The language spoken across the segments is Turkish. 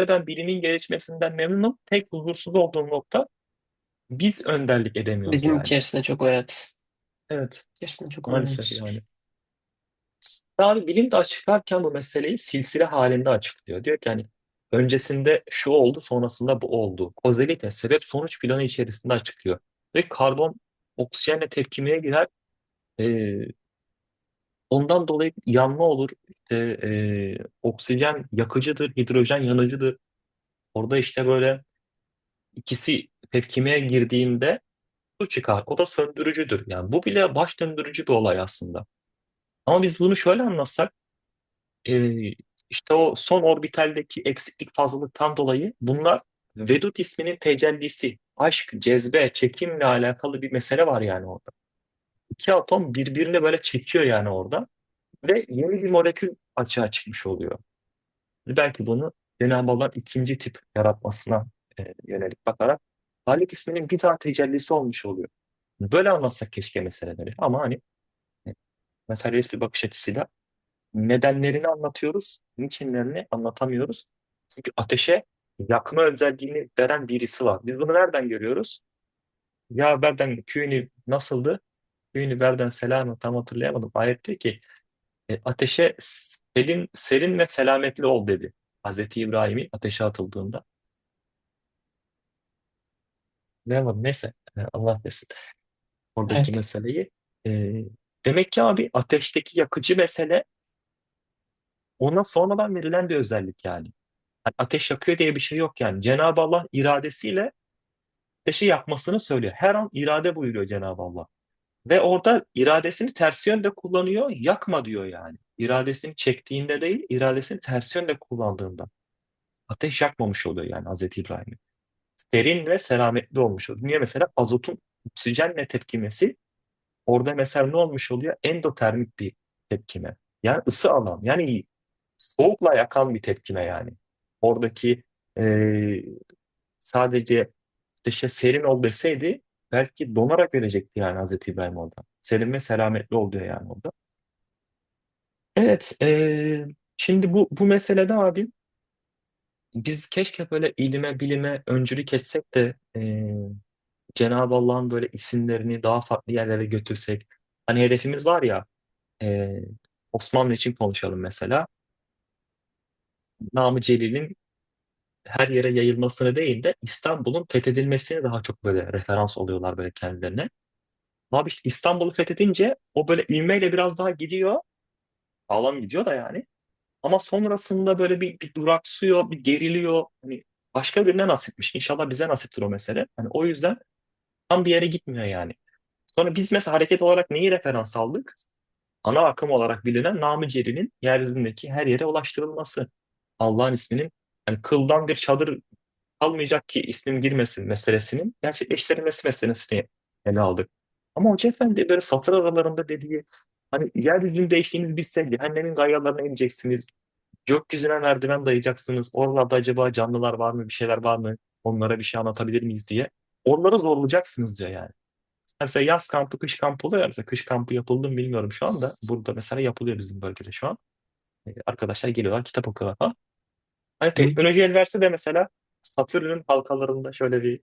ve ben bilimin gelişmesinden memnunum. Tek huzursuz olduğum nokta biz önderlik edemiyoruz Bizim yani. içerisinde çok evet. Evet, İçerisinde çok maalesef olumsuz. yani. Abi bilim de açıklarken bu meseleyi silsile halinde açıklıyor. Diyor ki hani öncesinde şu oldu, sonrasında bu oldu. Kozalite, sebep sonuç planı içerisinde açıklıyor. Ve karbon oksijenle tepkimeye girer. Ee, ondan dolayı yanma olur. İşte, ee, oksijen yakıcıdır, hidrojen yanıcıdır. Orada işte böyle ikisi tepkimeye girdiğinde su çıkar. O da söndürücüdür. Yani bu bile baş döndürücü bir olay aslında. Ama biz bunu şöyle anlatsak e, işte o son orbitaldeki eksiklik fazlalıktan dolayı bunlar Vedut isminin tecellisi. Aşk, cezbe, çekimle alakalı bir mesele var yani orada. İki atom birbirini böyle çekiyor yani orada. Ve yeni bir molekül açığa çıkmış oluyor. Belki bunu Cenab-ı Allah'ın ikinci tip yaratmasına e, yönelik bakarak Halik isminin bir daha tecellisi olmuş oluyor. Böyle anlatsak keşke meseleleri. Ama hani e, materyalist bir bakış açısıyla nedenlerini anlatıyoruz, niçinlerini anlatamıyoruz. Çünkü ateşe yakma özelliğini veren birisi var. Biz bunu nereden görüyoruz? Ya Berden Kühni nasıldı? Kühni Berden selamı tam hatırlayamadım. Ayet diyor ki e, ateşe serin, serin ve selametli ol dedi. Hazreti İbrahim'in ateşe atıldığında. Var? Neyse e, Allah desin oradaki Evet. meseleyi. E, demek ki abi ateşteki yakıcı mesele ona sonradan verilen bir özellik yani. Hani ateş yakıyor diye bir şey yok yani. Cenab-ı Allah iradesiyle ateşi yakmasını söylüyor. Her an irade buyuruyor Cenab-ı Allah. Ve orada iradesini ters yönde kullanıyor, yakma diyor yani. İradesini çektiğinde değil, iradesini ters yönde kullandığında. Ateş yakmamış oluyor yani Hazreti İbrahim'i. Serin ve selametli olmuş oluyor. Niye mesela azotun oksijenle tepkimesi orada mesela ne olmuş oluyor? Endotermik bir tepkime. Yani ısı alan. Yani soğukla yakan bir tepkime yani. Oradaki e, sadece işte serin ol deseydi belki donarak ölecekti yani Hazreti İbrahim orada. Serin ve selametli ol diyor yani orada. Evet, e, şimdi bu bu meselede abi biz keşke böyle ilime bilime öncülük etsek de e, Cenab-ı Allah'ın böyle isimlerini daha farklı yerlere götürsek. Hani hedefimiz var ya e, Osmanlı için konuşalım mesela. Namı Celil'in her yere yayılmasını değil de İstanbul'un fethedilmesine daha çok böyle referans oluyorlar böyle kendilerine. Abi işte İstanbul'u fethedince o böyle ivmeyle biraz daha gidiyor. Sağlam gidiyor da yani. Ama sonrasında böyle bir, bir duraksıyor, bir geriliyor. Hani başka birine nasipmiş. İnşallah bize nasiptir o mesele. Hani o yüzden tam bir yere gitmiyor yani. Sonra biz mesela hareket olarak neyi referans aldık? Ana akım olarak bilinen Namı Celil'in yeryüzündeki her yere ulaştırılması. Allah'ın isminin hani kıldan bir çadır kalmayacak ki ismim girmesin meselesinin gerçekleştirilmesi meselesini ele aldık. Ama Hoca Efendi böyle satır aralarında dediği hani yeryüzünü değiştiğiniz bilseydi cehennemin gayalarına ineceksiniz. Gökyüzüne merdiven dayayacaksınız. Oralarda acaba canlılar var mı, bir şeyler var mı? Onlara bir şey anlatabilir miyiz diye. Onları zorlayacaksınız diyor yani. Mesela yaz kampı, kış kampı oluyor. Mesela kış kampı yapıldı mı bilmiyorum şu anda. Burada mesela yapılıyor bizim bölgede şu an. Ee, Arkadaşlar geliyorlar, kitap okuyorlar falan. Hani teknoloji el verse de mesela Satürn'ün halkalarında şöyle bir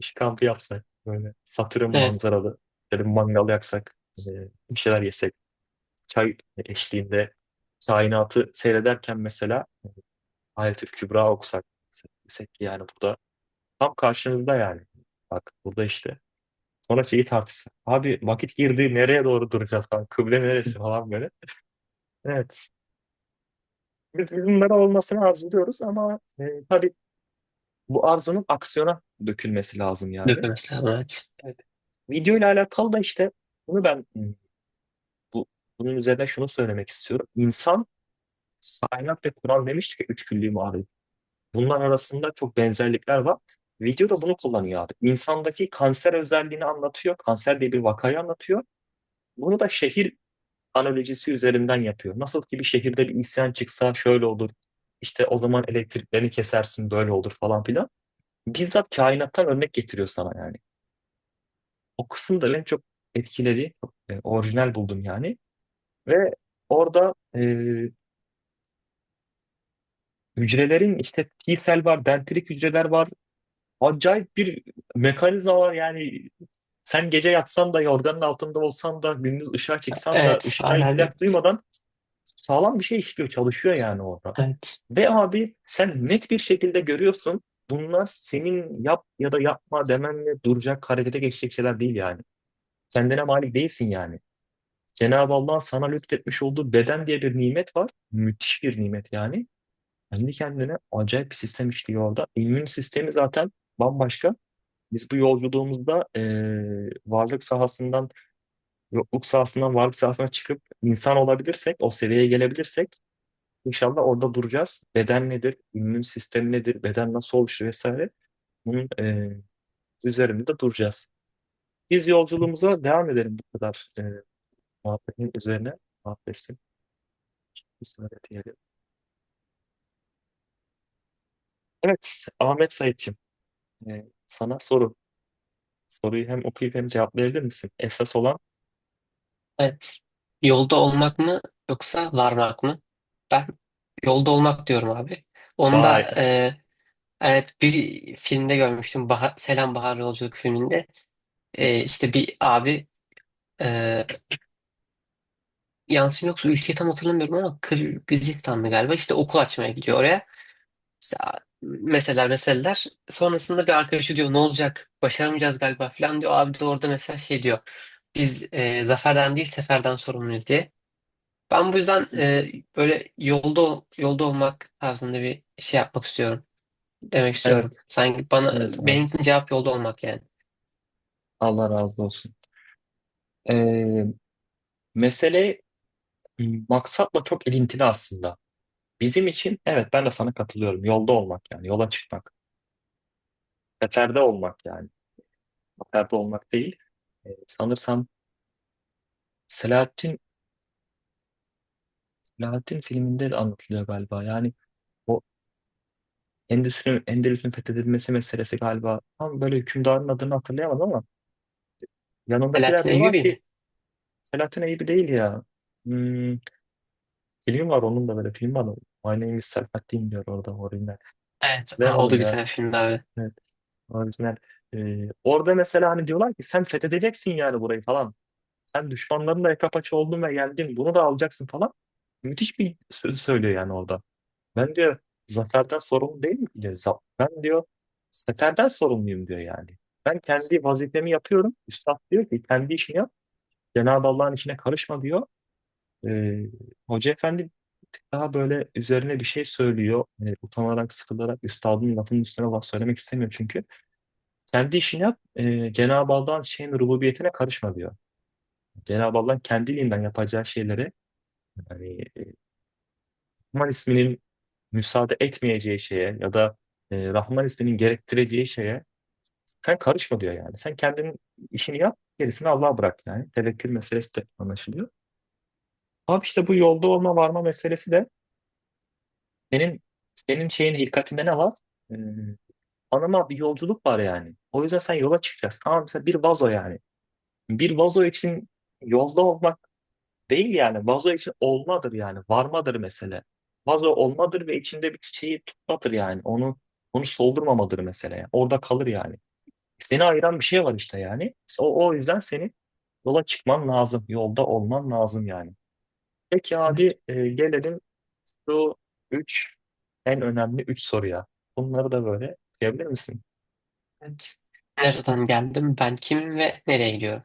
iş kampı yapsak. Böyle Satürn Evet. manzaralı. Şöyle bir mangal yaksak. e, Bir şeyler yesek. Çay eşliğinde kainatı seyrederken mesela Ayetül Kübra okusak. Desek ki yani burada tam karşımızda yani. Bak burada işte. Sonra şeyi tartışsak. Abi vakit girdi nereye doğru duracağız falan. Kıble neresi falan böyle. Evet. Biz bunlara olmasını arzuluyoruz ama e, tabii bu arzunun aksiyona dökülmesi lazım yani. Dökülmesi lazım evet. Evet. Video ile alakalı da işte bunu ben bu bunun üzerine şunu söylemek istiyorum. İnsan, kainat ve Kur'an demiştik ya üç külli marif. Bunlar arasında çok benzerlikler var. Video da bunu kullanıyor abi. İnsandaki kanser özelliğini anlatıyor. Kanser diye bir vakayı anlatıyor. Bunu da şehir analojisi üzerinden yapıyor. Nasıl ki bir şehirde bir isyan çıksa şöyle olur. İşte o zaman elektriklerini kesersin böyle olur falan filan. Bizzat kainattan örnek getiriyor sana yani. O kısım da beni çok etkiledi. Çok e, orijinal buldum yani. Ve orada e, hücrelerin işte T-sel var, dendrit hücreler var. Acayip bir mekanizma var yani. Sen gece yatsan da yorganın altında olsan da gündüz ışığa çıksan da Evet, ışığa ihtiyaç duymadan sağlam bir şey işliyor, çalışıyor yani orada. Evet. Ve abi sen net bir şekilde görüyorsun. Bunlar senin yap ya da yapma demenle duracak, harekete geçecek şeyler değil yani. Kendine malik değilsin yani. Cenab-ı Allah'ın sana lütfetmiş olduğu beden diye bir nimet var. Müthiş bir nimet yani. Kendi kendine acayip bir sistem işliyor orada. İmmün sistemi zaten bambaşka. Biz bu yolculuğumuzda eee, varlık sahasından, yokluk sahasından varlık sahasına çıkıp insan olabilirsek, o seviyeye gelebilirsek inşallah orada duracağız. Beden nedir, immün sistemi nedir, beden nasıl oluşuyor vesaire. Bunun eee üzerinde duracağız. Biz yolculuğumuza devam edelim bu kadar eee muhabbetin üzerine. Diyelim. Evet, Ahmet Saidçim, eee, sana soru. Soruyu hem okuyup hem cevaplayabilir misin? Esas olan Evet. Yolda olmak mı yoksa varmak mı? Ben yolda olmak diyorum abi. Onda vay e, evet bir filmde görmüştüm. Bahar, Selam Bahar Yolculuk filminde. E, işte bir abi e, yansım yoksa ülkeyi tam hatırlamıyorum ama Kırgızistan'dı galiba. İşte okul açmaya gidiyor oraya. İşte meseleler meseleler. Sonrasında bir arkadaşı diyor ne olacak? Başaramayacağız galiba falan diyor. Abi de orada mesela şey diyor. Biz e, zaferden değil seferden sorumluyuz diye. Ben bu yüzden e, böyle yolda yolda olmak tarzında bir şey yapmak istiyorum. Demek evet istiyorum. Sanki bana evet abi benim için cevap yolda olmak yani. Allah razı olsun. Ee, mesele maksatla çok ilintili aslında. Bizim için evet ben de sana katılıyorum. Yolda olmak yani yola çıkmak. Seferde olmak yani. Seferde olmak değil. Ee, sanırsam Selahattin Selahattin filminde de anlatılıyor galiba. Yani o Endülüs'ün Endülüs'ün fethedilmesi meselesi galiba. Tam böyle hükümdarın adını hatırlayamadım ama yanındakiler Selahattin diyorlar Eyyubi mi? ki Selahattin Eyüp değil ya. Hmm, film var onun da böyle film var. My name is Selahattin diyor orada orijinal. Evet. Ha, o da ya. güzel filmdi abi. Evet, orijinal. Ee, orada mesela hani diyorlar ki sen fethedeceksin yani burayı falan. Sen düşmanlarınla yaka paça oldun ve yendin. Bunu da alacaksın falan. Müthiş bir söz söylüyor yani orada. Ben diyor zaferden sorumlu değil mi diyor. "Za- Ben diyor seferden sorumluyum diyor yani. Ben kendi vazifemi yapıyorum. Üstad diyor ki kendi işini yap. Cenab-ı Allah'ın işine karışma diyor. Ee, Hoca Efendi daha böyle üzerine bir şey söylüyor. Ee, utanarak, sıkılarak üstadın lafının üstüne laf söylemek istemiyor çünkü. Kendi işini yap. E, Cenab-ı Allah'ın şeyin rububiyetine karışma diyor. Cenab-ı Allah'ın kendiliğinden yapacağı şeyleri yani e, Rahman isminin müsaade etmeyeceği şeye ya da e, Rahman isminin gerektireceği şeye sen karışma diyor yani. Sen kendinin işini yap, gerisini Allah'a bırak yani. Tevekkül meselesi de anlaşılıyor. Abi işte bu yolda olma varma meselesi de senin senin şeyin hilkatinde ne var? Ee, anama bir yolculuk var yani. O yüzden sen yola çıkacaksın. Ama mesela bir vazo yani. Bir vazo için yolda olmak değil yani. Vazo için olmadır yani. Varmadır mesele. Vazo olmadır ve içinde bir çiçeği tutmadır yani. Onu onu soldurmamadır mesele. yani. Orada kalır yani. Seni ayıran bir şey var işte yani. O, o yüzden seni yola çıkman lazım. Yolda olman lazım yani. Peki abi e, gelelim şu üç en önemli üç soruya. Bunları da böyle diyebilir misin? Evet. Nereden geldim? Ben kimim ve nereye gidiyorum?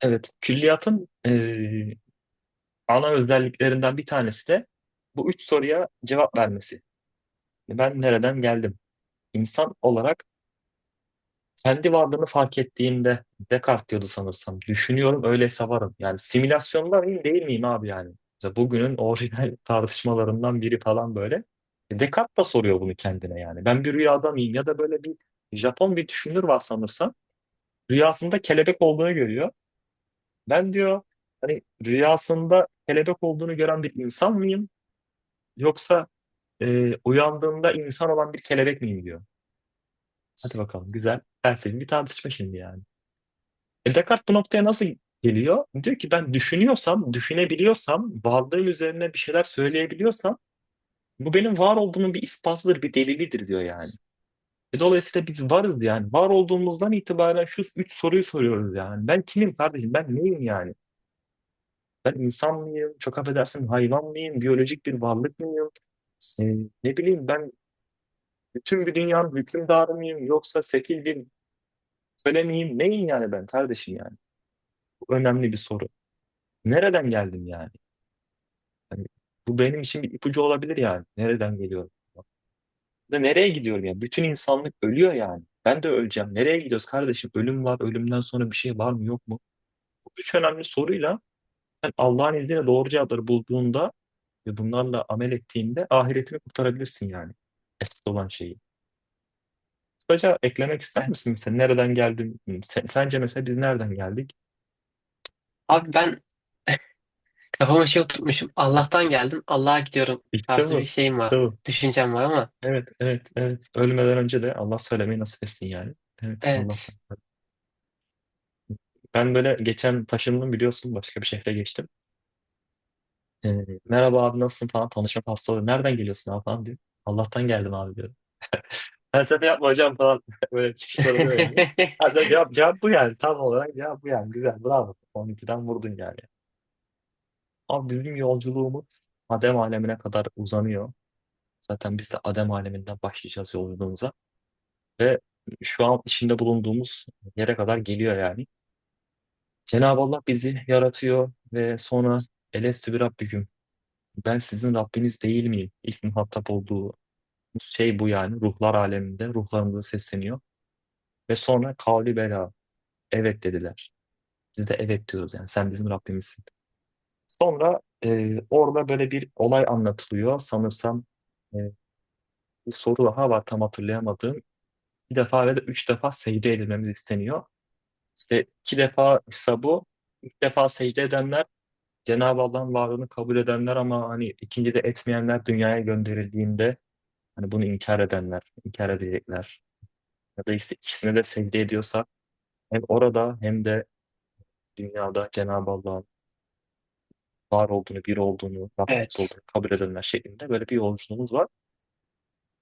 Evet, külliyatın e, ana özelliklerinden bir tanesi de bu üç soruya cevap vermesi. Ben nereden geldim? İnsan olarak kendi varlığını fark ettiğimde Descartes diyordu sanırsam. Düşünüyorum öyleyse varım. Yani simülasyonda mıyım değil miyim abi yani? Mesela bugünün orijinal tartışmalarından biri falan böyle. E, Descartes da soruyor bunu kendine yani. Ben bir rüyada mıyım? Ya da böyle bir Japon bir düşünür var sanırsam. Rüyasında kelebek olduğunu görüyor. Ben diyor hani rüyasında kelebek olduğunu gören bir insan mıyım? Yoksa e, uyandığımda insan olan bir kelebek miyim diyor. Hadi bakalım güzel. Felsefi bir tartışma şimdi yani. E Descartes bu noktaya nasıl geliyor? Diyor ki ben düşünüyorsam, düşünebiliyorsam, varlığım üzerine bir şeyler söyleyebiliyorsam Bu benim var olduğumun bir ispatıdır, bir delilidir diyor yani. E dolayısıyla biz varız yani. Var olduğumuzdan itibaren şu üç soruyu soruyoruz yani. Ben kimim kardeşim? Ben neyim yani? Ben insan mıyım? Çok affedersin hayvan mıyım? Biyolojik bir varlık mıyım? E, ne bileyim ben bütün bir dünyanın hükümdarı mıyım? Yoksa sefil bir köle miyim? Neyim yani ben kardeşim yani? Bu önemli bir soru. Nereden geldim yani? Hani bu benim için bir ipucu olabilir yani. Nereden geliyorum? Ve nereye gidiyorum yani? Bütün insanlık ölüyor yani. Ben de öleceğim. Nereye gidiyoruz kardeşim? Ölüm var. Ölümden sonra bir şey var mı yok mu? Bu üç önemli soruyla sen Allah'ın izniyle doğru cevapları bulduğunda ve bunlarla amel ettiğinde ahiretini kurtarabilirsin yani. Esas olan şeyi. Kısaca eklemek ister misin mesela? Nereden geldin? Sen- sence mesela biz nereden geldik? Abi ben kafama şey oturtmuşum. Allah'tan geldim. Allah'a gidiyorum İşte tarzı bir bu. şeyim İşte var. bu. Düşüncem var ama Evet, evet, evet. Ölmeden önce de Allah söylemeyi nasip etsin yani. Evet, Allah. evet. Ben böyle geçen taşındım biliyorsun başka bir şehre geçtim. Ee, merhaba abi nasılsın falan tanışma pasta oluyor. Nereden geliyorsun abi falan diyor. Allah'tan geldim abi diyorum. Felsefe yapma hocam falan. Böyle çıkışlar oluyor yani. Ha, sen cevap, cevap bu yani. Tam olarak cevap bu yani. Güzel bravo. 12'den vurdun yani. Abi bizim yolculuğumuz Adem alemine kadar uzanıyor. Zaten biz de Adem aleminden başlayacağız yolculuğumuza. Ve şu an içinde bulunduğumuz yere kadar geliyor yani. Cenab-ı Allah bizi yaratıyor ve sonra Elestü bir Rabbiküm. Ben sizin Rabbiniz değil miyim? İlk muhatap olduğu şey bu yani. Ruhlar aleminde ruhlarımıza sesleniyor. Ve sonra kavli bela. Evet dediler. Biz de evet diyoruz yani. Sen bizim Rabbimizsin. Sonra e, orada böyle bir olay anlatılıyor. Sanırsam e, bir soru daha var tam hatırlayamadığım. Bir defa ve de üç defa secde edilmemiz isteniyor. İşte iki defa bu. İlk defa secde edenler Cenab-ı Allah'ın varlığını kabul edenler ama hani ikinci de etmeyenler dünyaya gönderildiğinde hani bunu inkar edenler, inkar edecekler. Ya da işte ikisine de secde ediyorsa hem orada hem de dünyada Cenab-ı Allah'ın var olduğunu, bir olduğunu, Rabbimiz Evet. olduğunu kabul edenler şeklinde böyle bir yolculuğumuz var.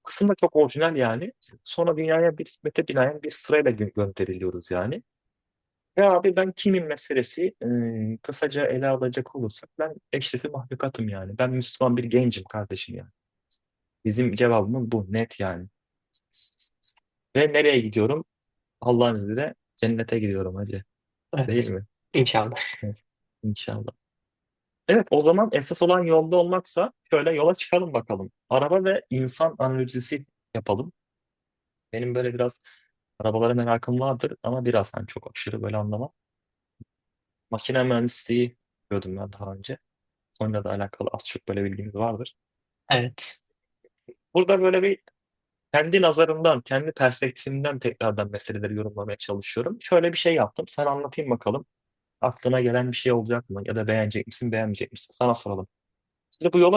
Bu kısım da çok orijinal yani. Sonra dünyaya bir hikmete binaen bir sırayla gö- gönderiliyoruz yani. Ve abi ben kimim meselesi e, kısaca ele alacak olursak ben eşrefi mahlukatım yani. Ben Müslüman bir gencim kardeşim yani. Bizim cevabımız bu net yani. Ve nereye gidiyorum? Allah'ın izniyle cennete gidiyorum hacı. Değil Evet. mi? İnşallah. Evet, İnşallah. Evet o zaman esas olan yolda olmaksa şöyle yola çıkalım bakalım. Araba ve insan analojisi yapalım. Benim böyle biraz arabalara merakım vardır ama biraz hani çok aşırı böyle anlamam. Makine mühendisliği diyordum ben daha önce. Onunla da alakalı az çok böyle bilgimiz vardır. Evet. Burada böyle bir kendi nazarımdan, kendi perspektifimden tekrardan meseleleri yorumlamaya çalışıyorum. Şöyle bir şey yaptım. Sen anlatayım bakalım. Aklına gelen bir şey olacak mı? Ya da beğenecek misin, beğenmeyecek misin? Sana soralım. Şimdi bu yola